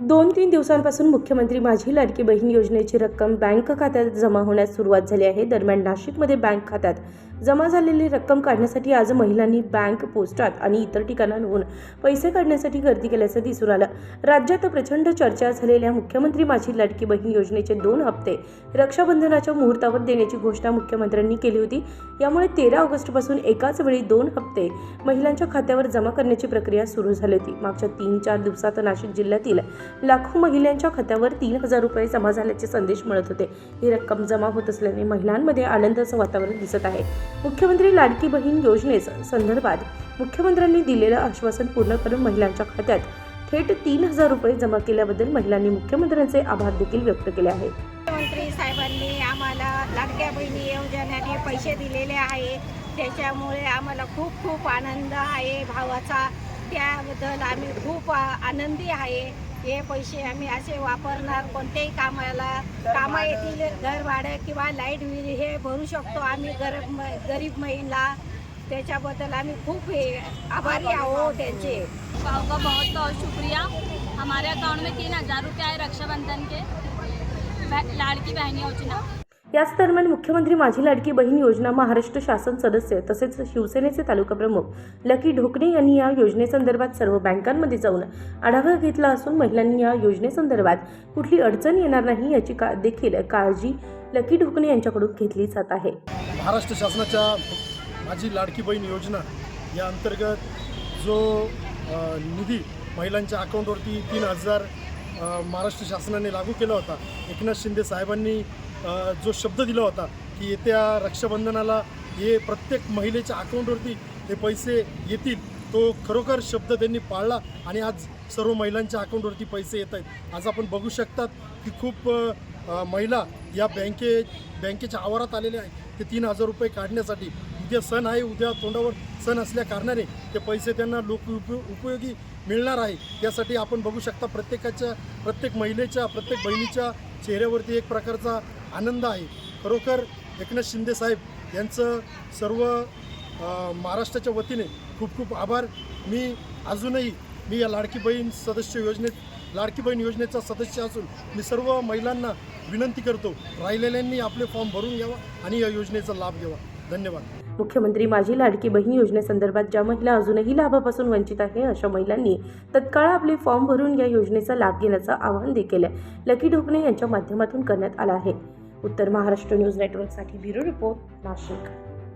दोन तीन दिवसांपासून मुख्यमंत्री माझी लाडकी बहीण योजनेची रक्कम बँक खात्यात जमा होण्यास सुरुवात झाली आहे. दरम्यान नाशिकमध्ये बँक खात्यात जमा झालेली रक्कम काढण्यासाठी आज महिलांनी बँक पोस्टात आणि इतर ठिकाणांहून पैसे काढण्यासाठी गर्दी केल्याचं दिसून आलं. राज्यात प्रचंड चर्चा झालेल्या मुख्यमंत्री माझी लाडकी बहीण योजनेचे दोन हप्ते रक्षाबंधनाच्या मुहूर्तावर देण्याची घोषणा मुख्यमंत्र्यांनी केली होती. यामुळे तेरा ऑगस्टपासून एकाच वेळी दोन हप्ते महिलांच्या खात्यावर जमा करण्याची प्रक्रिया सुरू झाली होती. मागच्या तीन चार दिवसात नाशिक जिल्ह्यातील लाखो महिलांच्या खात्यावर तीन हजार रुपये जमा झाल्याचे संदेश मिळत होते. ही रक्कम जमा होत असल्याने महिलांमध्ये आनंदाचं वातावरण दिसत आहे. मुख्यमंत्री लाडकी बहीण योजनेस संदर्भात मुख्यमंत्र्यांनी दिलेलं आश्वासन पूर्ण करून महिलांच्या खात्यात थेट तीन हजार रुपये जमा केल्याबद्दल महिलांनी मुख्यमंत्र्यांचे आभार देखील व्यक्त केले आहेत मुख्यमंत्री साहेबांनी आम्हाला लाडक्या बहिणी योजनेने पैसे दिलेले आहे. त्याच्यामुळे आम्हाला खूप खूप आनंद आहे. भावाचा त्याबद्दल आम्ही खूप आनंदी आहे. हे पैसे आम्ही असे वापरणार कोणत्याही कामाला कामं येतील घर भाडं किंवा लाइट बिल हे भरू शकतो आम्ही गरीब गरीब महिला. त्याच्याबद्दल आम्ही खूप हे आभारी आहो त्यांचे. आपका बहुत बहुत शुक्रिया. हमारे अकाउंट में तीन हजार रुपये आए रक्षाबंधन के. ब- लाड़की बहन योजना. याच दरम्यान मुख्यमंत्री माझी लाडकी बहीण योजना महाराष्ट्र शासन सदस्य तसेच शिवसेनेचे तालुका प्रमुख लकी ढोकणे यांनी या योजनेसंदर्भात सर्व बँकांमध्ये जाऊन आढावा घेतला असून महिलांनी या योजनेसंदर्भात कुठली अडचण येणार नाही याची का देखील काळजी लकी ढोकणे यांच्याकडून घेतली जात आहे. महाराष्ट्र शासनाच्या माझी लाडकी बहीण योजना या अंतर्गत जो निधी महिलांच्या अकाउंटवरती तीन हजार महाराष्ट्र शासनाने लागू केला होता एकनाथ शिंदे साहेबांनी जो शब्द दिला होता की येत्या रक्षाबंधनाला हे प्रत्येक महिलेच्या अकाउंटवरती हे पैसे येतील तो खरोखर शब्द त्यांनी पाळला आणि आज सर्व महिलांच्या अकाउंटवरती पैसे येत आहेत. आज आपण बघू शकतात की खूप महिला या बँके बँकेच्या आवारात आलेल्या आहेत. ते तीन हजार रुपये काढण्यासाठी उद्या सण आहे उद्या तोंडावर सण असल्या कारणाने ते पैसे त्यांना लोक उप उपयोगी मिळणार आहे. यासाठी आपण बघू शकता प्रत्येकाच्या प्रत्येक महिलेच्या प्रत्येक बहिणीच्या चेहऱ्यावरती एक प्रकारचा आनंद आहे. खरोखर एकनाथ शिंदे साहेब यांचं सर्व महाराष्ट्राच्या वतीने खूप खूप आभार. मी अजूनही मी या लाडकी बहीण सदस्य योजनेत लाडकी बहीण योजनेचा सदस्य असून मी सर्व महिलांना विनंती करतो राहिलेल्यांनी आपले फॉर्म भरून घ्यावा आणि या योजनेचा लाभ घ्यावा. धन्यवाद. मुख्यमंत्री माझी लाडकी बहीण योजनेसंदर्भात ज्या महिला अजूनही लाभापासून वंचित आहे अशा महिलांनी तत्काळ आपले फॉर्म भरून या योजनेचा लाभ घेण्याचं आवाहन देखील लकी ढोकणे यांच्या माध्यमातून करण्यात आलं आहे. उत्तर महाराष्ट्र न्यूज नेटवर्कसाठी ब्युरो रिपोर्ट नाशिक.